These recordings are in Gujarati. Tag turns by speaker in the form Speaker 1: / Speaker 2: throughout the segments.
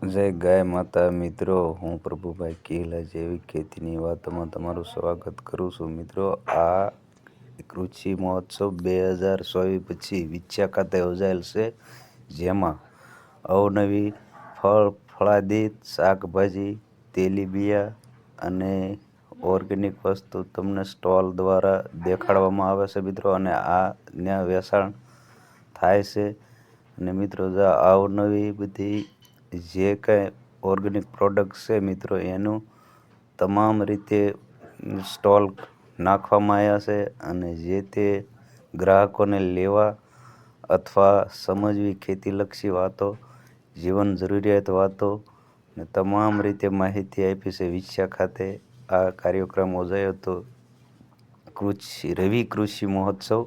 Speaker 1: જય ગાય માતા મિત્રો, હું પ્રભુભાઈ કેલા જેવી ખેતીની વાતોમાં તમારું સ્વાગત કરું છું. મિત્રો, આ કૃષિ મહોત્સવ બે હજાર ચોવીસ પછી વિછ્યા ખાતે યોજાયેલ છે, જેમાં અવનવી ફળ, ફળાદિત શાકભાજી, તેલીબિયા અને ઓર્ગેનિક વસ્તુ તમને સ્ટોલ દ્વારા દેખાડવામાં આવે છે, મિત્રો, અને આ ત્યાં વેચાણ થાય છે. અને મિત્રો અવનવી બધી જે કાંઈ ઓર્ગેનિક પ્રોડક્ટ છે મિત્રો, એનું તમામ રીતે સ્ટોલ નાખવામાં આવ્યા છે અને જે તે ગ્રાહકોને લેવા અથવા સમજવી ખેતીલક્ષી વાતો, જીવન જરૂરિયાત વાતો ને તમામ રીતે માહિતી આપી છે વિછ્યા ખાતે આ કાર્યક્રમ યોજાયો હતો કૃષિ, રવિ કૃષિ મહોત્સવ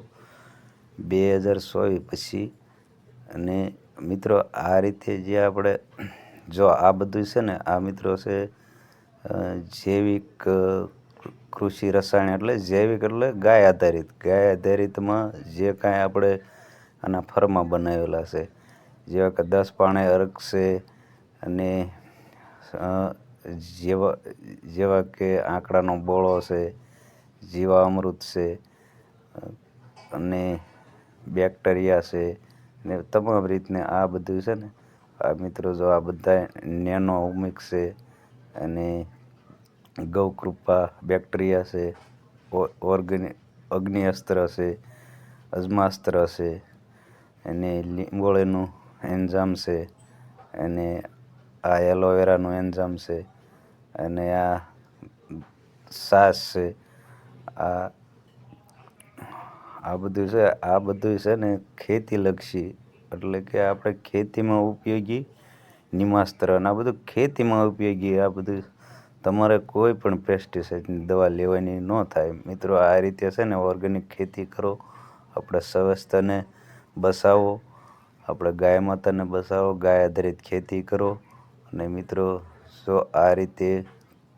Speaker 1: બે હજાર સોળ પછી અને મિત્રો, આ રીતે જે આપણે જો આ બધું છે ને, આ મિત્રો છે જૈવિક કૃષિ રસાયણ એટલે જૈવિક એટલે ગાય આધારિત. ગાય આધારિતમાં જે કાંઈ આપણે આના ફરમાં બનાવેલા છે. જેવા કે દસ પાણે અર્ક છે અને જેવા જેવા કે આંકડાનો બોળો છે જીવા અમૃત છે અને બેક્ટેરિયા છે ને તમામ રીતને આ બધું છે ને, આ મિત્રો જો આ બધા નેનો મિક્સ છે અને ગૌકૃપા બેક્ટેરિયા છે ઓર્ગેનિક અગ્નિ અસ્ત્ર છે, અજમાસ્ત્ર છે, અને લીંબોળીનું એન્ઝામ છે, અને આ એલોવેરાનું એન્ઝામ છે, અને આ સાસ છે, આ આ બધું છે, આ બધું છે ને ખેતીલક્ષી. એટલે કે આપણે ખેતીમાં ઉપયોગી નિમાસ્ત્ર અને આ બધું ખેતીમાં ઉપયોગી, આ બધું તમારે કોઈ પણ પેસ્ટિસાઇડની દવા લેવાની ન થાય. મિત્રો, આ રીતે છે ને ઓર્ગેનિક ખેતી કરો, આપણે સ્વાસ્થ્યને બસાવો, આપણે ગાય માતાને બસાવો, ગાય આધારિત ખેતી કરો. અને મિત્રો, જો આ રીતે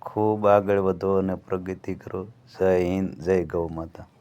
Speaker 1: ખૂબ આગળ વધો અને પ્રગતિ કરો. જય હિન્દ, જય ગૌ માતા.